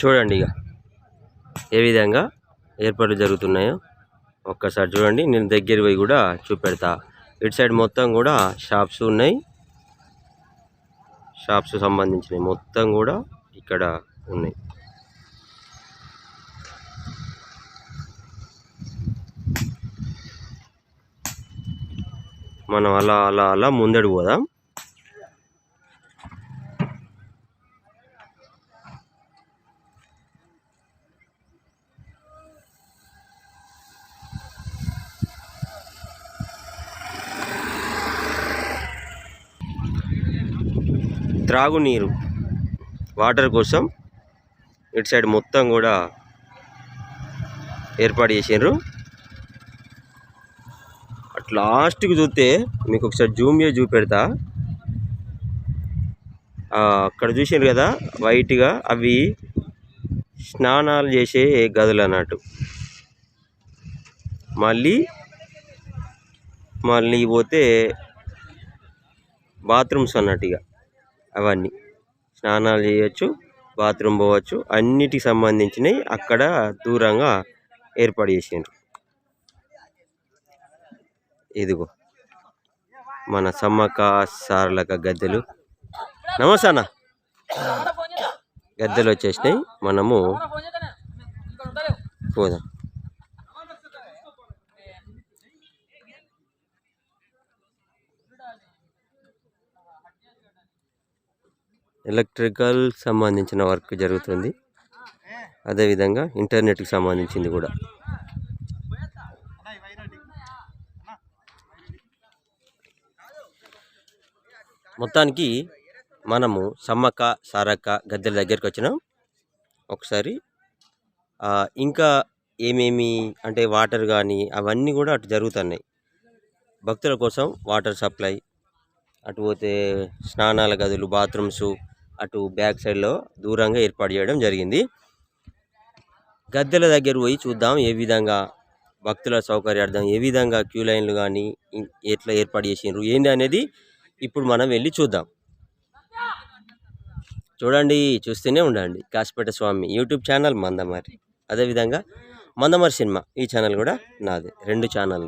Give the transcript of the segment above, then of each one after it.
చూడండి ఇక. ఏ విధంగా ఏర్పాట్లు జరుగుతున్నాయో ఒక్కసారి చూడండి. నేను దగ్గర పోయి కూడా చూపెడతా. ఇటు సైడ్ మొత్తం కూడా షాప్స్ ఉన్నాయి. షాప్స్ సంబంధించినవి మొత్తం కూడా ఇక్కడ ఉన్నాయి. మనం అలా అలా అలా ముందడు పోదాం. త్రాగునీరు వాటర్ కోసం ఇటు సైడ్ మొత్తం కూడా ఏర్పాటు చేసిండ్రు. అట్ లాస్ట్కి చూస్తే మీకు ఒకసారి జూమ్ చేసి చూపెడతా. అక్కడ చూసిండ్రు కదా వైట్గా అవి స్నానాలు చేసే గదులు అన్నట్టు. మళ్ళీ మళ్ళీ పోతే బాత్రూమ్స్ అన్నట్టుగా అవన్నీ. స్నానాలు చేయొచ్చు బాత్రూమ్ పోవచ్చు అన్నిటికి సంబంధించినవి అక్కడ దూరంగా ఏర్పాటు చేసిండ్రు. ఇదిగో మన సమ్మక్క సారలక గద్దెలు. నమస్తే అన్న. గద్దెలు వచ్చేసినాయి. మనము పోదాం. ఎలక్ట్రికల్ సంబంధించిన వర్క్ జరుగుతుంది. అదేవిధంగా ఇంటర్నెట్కి సంబంధించింది కూడా. మొత్తానికి మనము సమ్మక్క సారక్క గద్దెల దగ్గరికి వచ్చినాం. ఒకసారి ఇంకా ఏమేమి అంటే వాటర్ కానీ అవన్నీ కూడా అటు జరుగుతున్నాయి. భక్తుల కోసం వాటర్ సప్లై అటు పోతే స్నానాల గదులు బాత్రూమ్స్ అటు బ్యాక్ సైడ్లో దూరంగా ఏర్పాటు చేయడం జరిగింది. గద్దెల దగ్గర పోయి చూద్దాం ఏ విధంగా భక్తుల సౌకర్యార్థం ఏ విధంగా క్యూ లైన్లు కానీ ఎట్లా ఏర్పాటు చేసిండ్రు ఏంది అనేది ఇప్పుడు మనం వెళ్ళి చూద్దాం. చూడండి చూస్తూనే ఉండండి. కాసిపేట స్వామి యూట్యూబ్ ఛానల్ మందమరి అదేవిధంగా మందమారి సినిమా ఈ ఛానల్ కూడా నాది. రెండు ఛానల్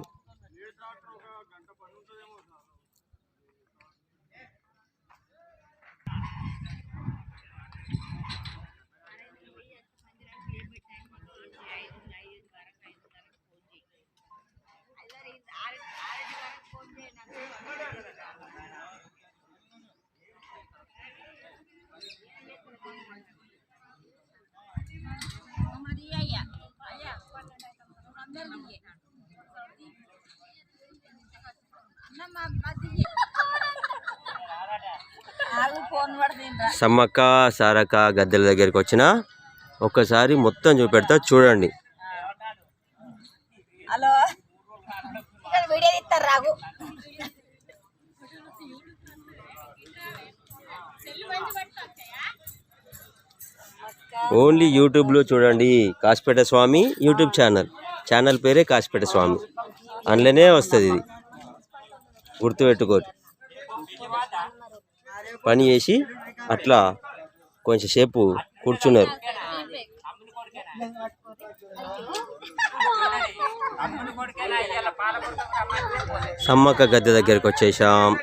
సమ్మక్క సారక్క గద్దెల దగ్గరికి వచ్చిన ఒక్కసారి మొత్తం చూపెడతా చూడండి. హలో. వీడియో రాగు. ఓన్లీ యూట్యూబ్లో చూడండి Kasipeta Swamy YouTube channel. Channel పేరే కాశీపేట స్వామి. అందులోనే వస్తుంది ఇది. గుర్తుపెట్టుకోరు. పని చేసి అట్లా కొంచెం సేపు కూర్చున్నారు. సమ్మక్క గద్దె దగ్గరికి వచ్చేసాం.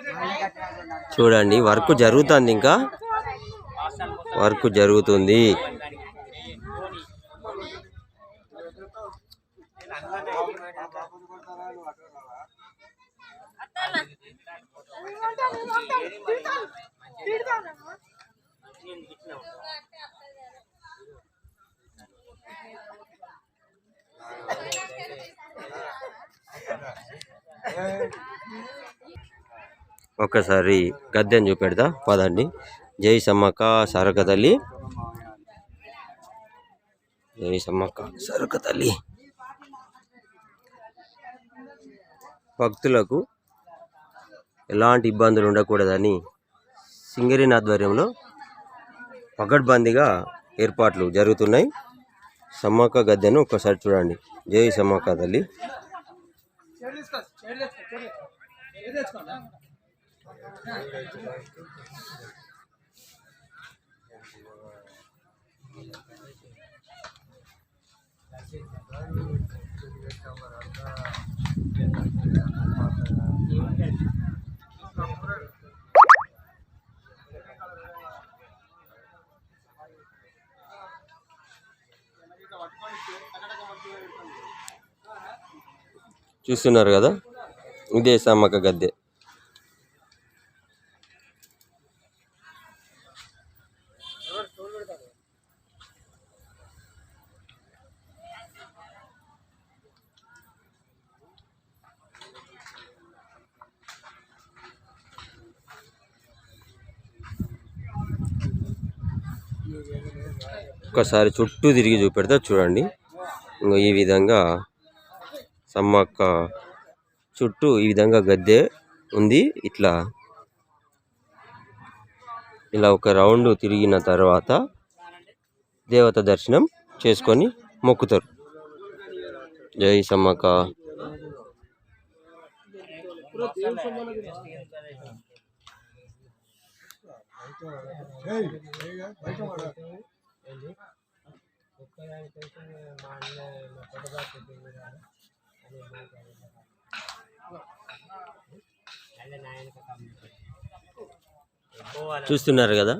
చూడండి వర్క్ జరుగుతుంది ఇంకా. వర్క్ జరుగుతుంది. ఒక్కసారి గద్దెని చూపెడతా పదండి. జై సమ్మక్క సరక తల్లి. జై సమ్మక్క సరక తల్లి. భక్తులకు ఎలాంటి ఇబ్బందులు ఉండకూడదని సింగరేణి ఆధ్వర్యంలో పకడ్బందీగా ఏర్పాట్లు జరుగుతున్నాయి. సమ్మక్క గద్దెను ఒక్కసారి చూడండి. జై సమ్మక్క తల్లి. చూస్తున్నారు కదా? ఇదే సమ్మక గద్దె. ఒకసారి చుట్టూ తిరిగి చూపెడతా చూడండి. ఈ విధంగా సమ్మక్క చుట్టూ ఈ విధంగా గద్దె ఉంది. ఇట్లా ఇలా ఒక రౌండ్ తిరిగిన తర్వాత దేవత దర్శనం చేసుకొని మొక్కుతారు. జై సమ్మక్క. చూస్తున్నారు కదా?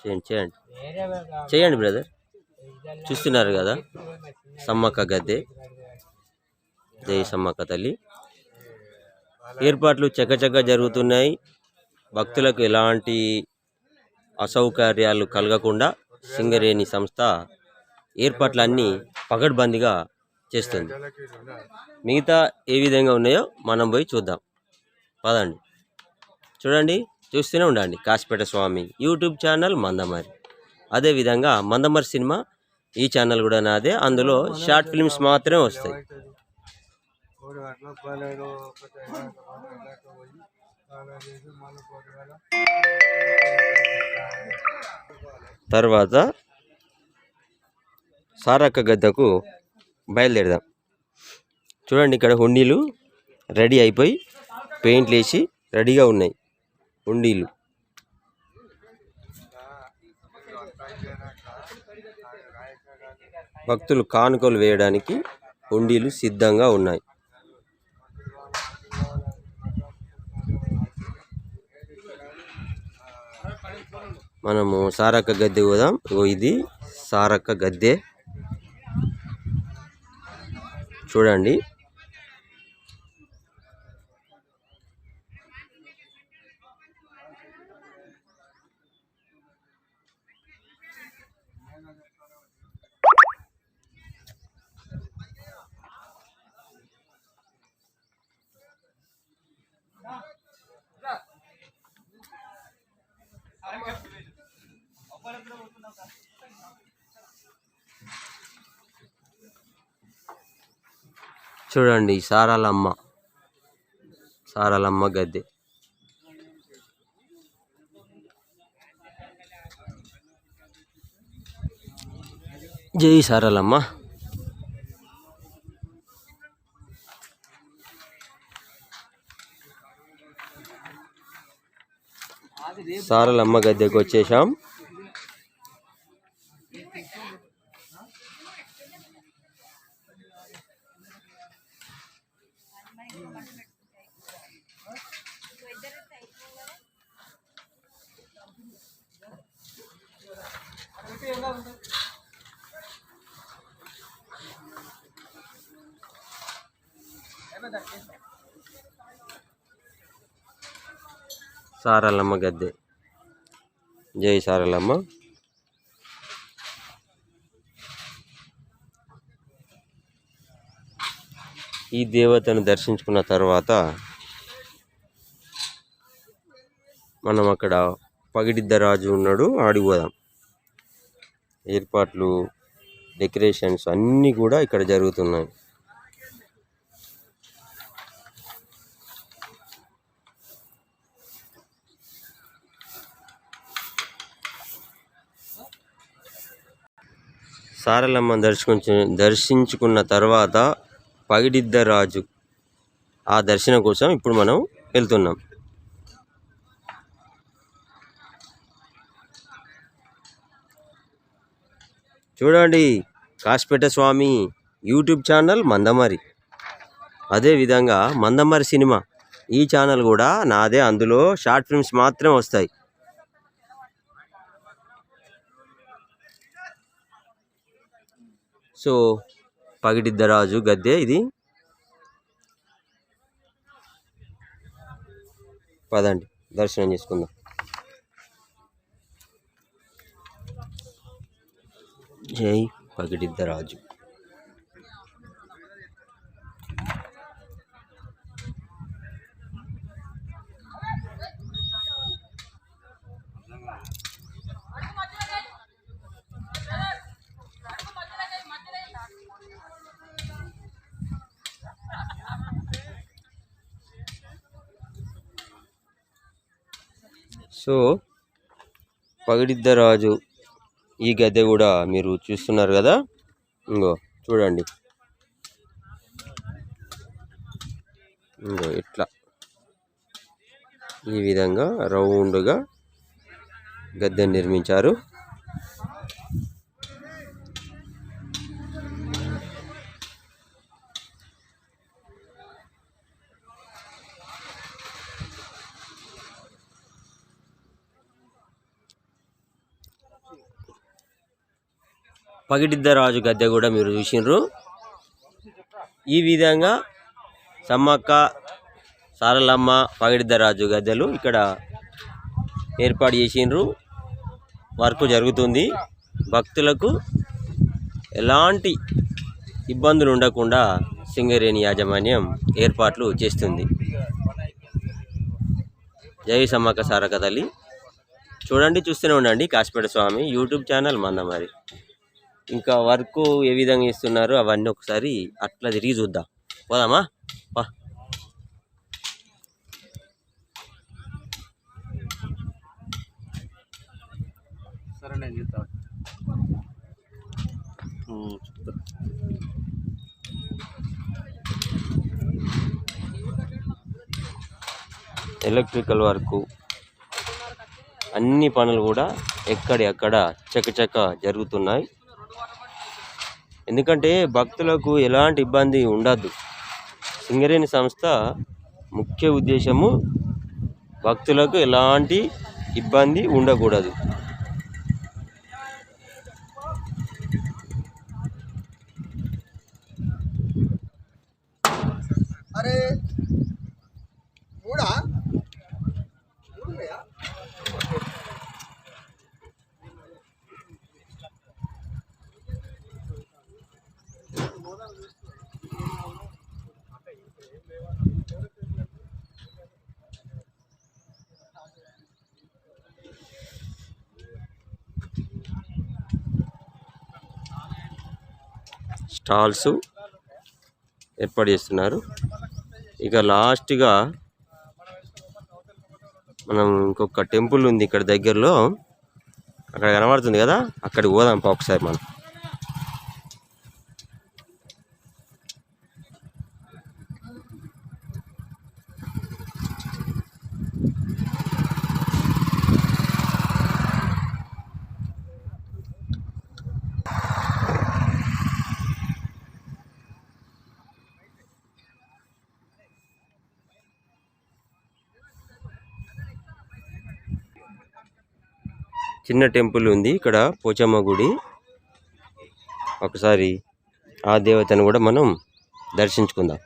చేయండి చేయండి. చేయండి బ్రదర్ చూస్తున్నారు కదా? సమ్మక్క గద్దె. జై సమ్మక్క తల్లి. ఏర్పాట్లు చక్కచక్క జరుగుతున్నాయి. భక్తులకు ఎలాంటి అసౌకర్యాలు కలగకుండా సింగరేణి సంస్థ ఏర్పాట్లన్నీ పగడ్బందీగా చేస్తుంది. మిగతా ఏ విధంగా ఉన్నాయో మనం పోయి చూద్దాం. పదండి. చూడండి చూస్తూనే ఉండండి. Kasipeta Swamy YouTube channel Mandamarri. అదేవిధంగా మందమరి సినిమా ఈ ఛానల్ కూడా నాదే. అందులో షార్ట్ ఫిల్మ్స్ మాత్రమే వస్తాయి. తర్వాత సారక్క గద్దకు బయలుదేరదాం. చూడండి ఇక్కడ హుండీలు రెడీ అయిపోయి పెయింట్లు వేసి రెడీగా ఉన్నాయి హుండీలు. భక్తులు కానుకలు వేయడానికి హుండీలు సిద్ధంగా ఉన్నాయి. మనము సారక్క గద్దె పోదాం. ఇది సారక్క గద్దె. చూడండి. చూడండి సారాలమ్మ. సారాలమ్మ గద్దె. జై సారాలమ్మ. సారలమ్మ గద్దెకి వచ్చేసాం సారలమ్మ గద్దె. జై సారలమ్మ. ఈ దేవతను దర్శించుకున్న తర్వాత మనం అక్కడ పగిడిద్ద రాజు ఉన్నాడు ఆడిపోదాం ఏర్పాట్లు డెకరేషన్స్ అన్నీ కూడా ఇక్కడ జరుగుతున్నాయి. సారలమ్మ దర్శించు దర్శించుకున్న తర్వాత పగిడిద్ద రాజు ఆ దర్శనం కోసం ఇప్పుడు మనం వెళ్తున్నాం. చూడండి కాసిపేట స్వామి యూట్యూబ్ ఛానల్ మందమరి. అదేవిధంగా మందమరి సినిమా ఈ ఛానల్ కూడా నాదే అందులో షార్ట్ ఫిల్మ్స్ మాత్రమే వస్తాయి. సో పగిడిద్దరాజు గద్దె ఇది. పదండి దర్శనం చేసుకుందాం. జై పగిడిద్దరాజు సో పగిడిద్దరాజు ఈ గద్దె కూడా మీరు చూస్తున్నారు కదా? ఇంకో చూడండి. ఇంకో ఇట్లా. ఈ విధంగా రౌండ్గా గద్దె నిర్మించారు. పగిడిద్దరాజు గద్దె కూడా మీరు చూసిండ్రు ఈ విధంగా సమ్మక్క సారలమ్మ పగిడిద్దరాజు గద్దెలు ఇక్కడ ఏర్పాటు చేసిండ్రు వర్క్ జరుగుతుంది. భక్తులకు ఎలాంటి ఇబ్బందులు ఉండకుండా సింగరేణి యాజమాన్యం ఏర్పాట్లు చేస్తుంది. జై సమ్మక్క సారక్క తల్లి. చూడండి చూస్తూనే ఉండండి కాశీపేట స్వామి యూట్యూబ్ ఛానల్ మంద మరి ఇంకా వర్క్ ఏ విధంగా ఇస్తున్నారు అవన్నీ ఒకసారి అట్లా తిరిగి చూద్దాం. పోదామా? పా. సరే నేను ఎలక్ట్రికల్ వర్క్. అన్ని పనులు కూడా ఎక్కడెక్కడ చకచక జరుగుతున్నాయి. ఎందుకంటే భక్తులకు ఎలాంటి ఇబ్బంది ఉండద్దు. సింగరేణి సంస్థ ముఖ్య ఉద్దేశము భక్తులకు ఎలాంటి ఇబ్బంది ఉండకూడదు. స్టాల్స్ ఏర్పాటు చేస్తున్నారు. ఇక లాస్ట్గా మనం ఇంకొక టెంపుల్ ఉంది ఇక్కడ దగ్గరలో. అక్కడ కనబడుతుంది కదా? అక్కడికి పోదాం పా ఒకసారి మనం. చిన్న టెంపుల్ ఉంది. ఇక్కడ పోచమ్మ గుడి. ఒకసారి ఆ దేవతను కూడా మనం దర్శించుకుందాం.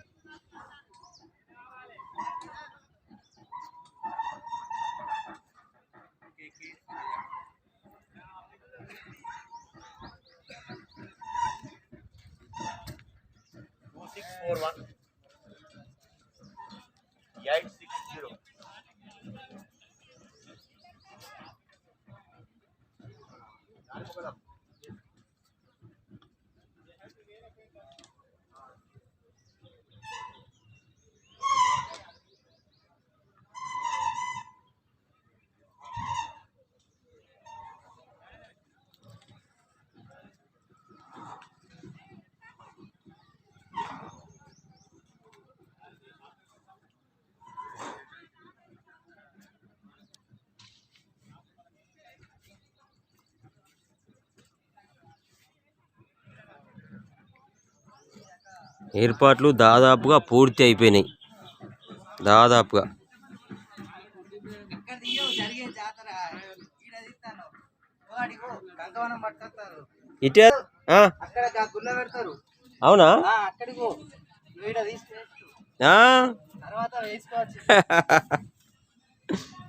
ఏర్పాట్లు దాదాపుగా పూర్తి అయిపోయినాయి. దాదాపుగా. ఇటే అవునా? తర్వాత